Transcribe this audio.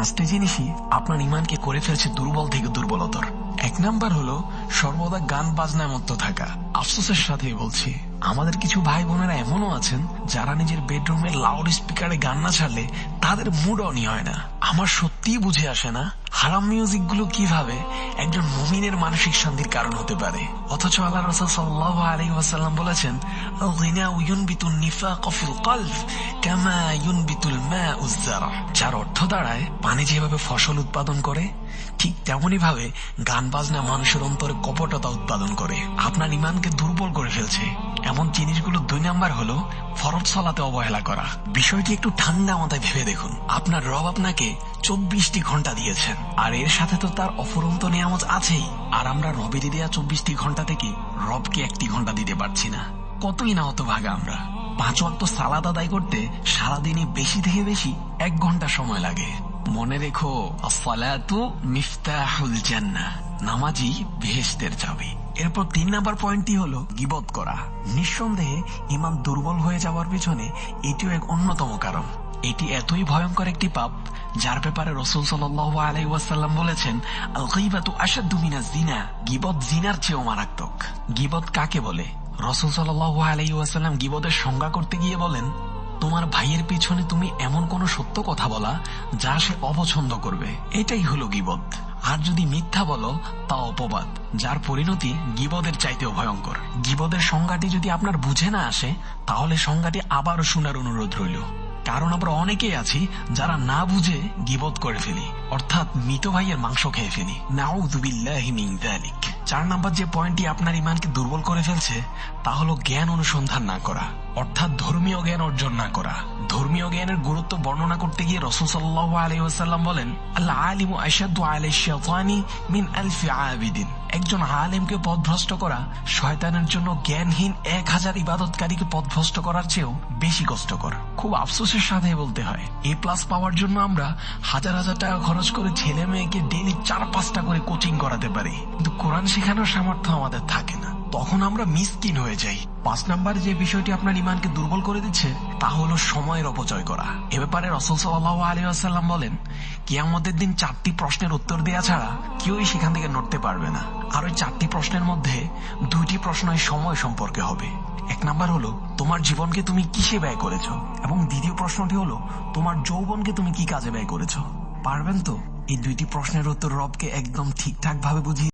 পাঁচটি জিনিসই আপনার ইমানকে করে ফেলছে দুর্বল থেকে দুর্বলতর। এক নাম্বার হলো সর্বদা গান বাজনায় মত্ত থাকা। আফসোসের সাথেই বলছি, আমাদের কিছু ভাই বোনেরা এমনও আছেন, যারা নিজের বেডরুমে লাউড স্পিকারে গান না ছাড়লে তাদের মুড অনই হয় না। আমার সত্যিই বুঝে আসে না, হারাম মিউজিকগুলো কীভাবে একজন মুমিনের মানসিক শান্তির কারণ হতে পারে। অথচ আল্লাহ রসুল সাল্লাহ আলী ওয়াসাল্লাম বলেছেন, "আল-গিনা ইউনবিতু নিফাক ফিল কলব কামা ইউনবিতুল মাউ যারা অর্থ দাঁড়ায়, পানি যেভাবে ফসল উৎপাদন করে, ঠিক তেমনি ভাবে গান বাজনা মানুষের অন্তরে কপটতা উৎপাদন করে। আপনার ইমানকে দুর্বল করে ফেলছে। এমন জিনিসগুলো দুই নাম্বার হলো ফরজ সলাতে অবহেলা করা। বিষয়টি একটু ঠান্ডা মাথায় ভেবে দেখুন। আপনার রব আপনাকে চব্বিশটি ঘণ্টা দিয়েছেন। আর এর সাথে তো তার অফুরন্ত নিয়ামত আছেই। আর আমরা রবের দেয়া চব্বিশটি ঘণ্টা থেকে রবকে একটি ঘণ্টা দিতে পারছি না। কতই না অত ভাগা আমরা। পাঁচ ওয়াক্ত সালাদ আদায় করতে সারাদিনে বেশি থেকে বেশি এক ঘণ্টা সময় লাগে। মনে রেখো নামাজি বেহেশতের চাবি। এরপর তিন নাম্বার পয়েন্টটি হলো গিবত করা। নিঃসন্দেহে ইমান দুর্বল হয়ে যাওয়ার পিছনে এটিও এক অন্যতম কারণ। এটি এতই ভয়ঙ্কর একটি পাপ, যার ব্যাপারে রসুল আলাই বলেছেন গীবাতু জিনার চেয়েও মারাত্মক। গিবত কাকে বলে? রসুল সাল্লাহ আলাই গিবতের সংজ্ঞা করতে গিয়ে বলেন তোমার ভাইয়ের পিছনে তুমি এমন কোন সত্য কথা বলা যা সে অপছন্দ করবে। এটাই হলো গিবদ। আর যদি মিথ্যা বলো, তা অপবাদ, যার পরিণতি গিবদের চাইতেও ভয়ঙ্কর। গিবদের সংজ্ঞাটি যদি আপনার বুঝে না আসে, তাহলে সংজ্ঞাটি আবারও শোনার অনুরোধ রইল। কারণ আমরা অনেকেই আছি যারা না বুঝে গিবত করে ফেলি, অর্থাৎ মৃত ভাইয়ের মাংস খেয়ে ফেলি। নাউযুবিল্লাহি মিন চার নাম্বার যে পয়েন্টটি আপনার ইমানকে দুর্বল করে ফেলছে, তা হলো জ্ঞান অনুসন্ধান না করা। অর্থাৎ ধর্মীয় জ্ঞান অর্জন না করা। ধর্মীয় জ্ঞানের গুরুত্ব বর্ণনা করতে গিয়ে রসুল সাল্লাহ আলাইহি ওয়াসাল্লাম বলেন আল্লাহ আলিম আশাদু আলাই শাইতানি মিন আলফি আবিদিন। একজন আলেমকে পথভ্রষ্ট করা শয়তানের জন্য জ্ঞানহীন এক হাজার ইবাদতকারীকে পথভ্রষ্ট করার চেয়েও বেশি কষ্টকর। খুব আফসোসের সাথে বলতে হয়, এ প্লাস পাওয়ার জন্য আমরা হাজার হাজার টাকা খরচ করে ছেলে মেয়েকে ডেলি চার পাঁচটা করে কোচিং করাতে পারি। কিন্তু কোরআন শেখানোর সামর্থ্য আমাদের থাকে না। তখন আমরা মিসকিন হয়ে যাই। পাঁচ নাম্বার যে বিষয়টি আপনার ইমানকে দুর্বল করে দিচ্ছে, তা হলো সময়ের অপচয় করা। এ ব্যাপারে রসুল সাল্লাহ আলী আসাল্লাম বলেন, কিয়ামতের দিন চারটি প্রশ্নের উত্তর দেওয়া ছাড়া কেউই সেখান থেকে নড়তে পারবে না। আর ওই চারটি প্রশ্নের মধ্যে দুইটি প্রশ্ন সময় সম্পর্কে হবে। এক নাম্বার হলো, তোমার জীবনকে তুমি কিসে ব্যয় করেছ? এবং দ্বিতীয় প্রশ্নটি হলো, তোমার যৌবনকে তুমি কি কাজে ব্যয় করেছ? পারবেন তো? এই দুইটি প্রশ্নের উত্তর রবকে একদম ঠিকঠাক ভাবে বুঝিয়ে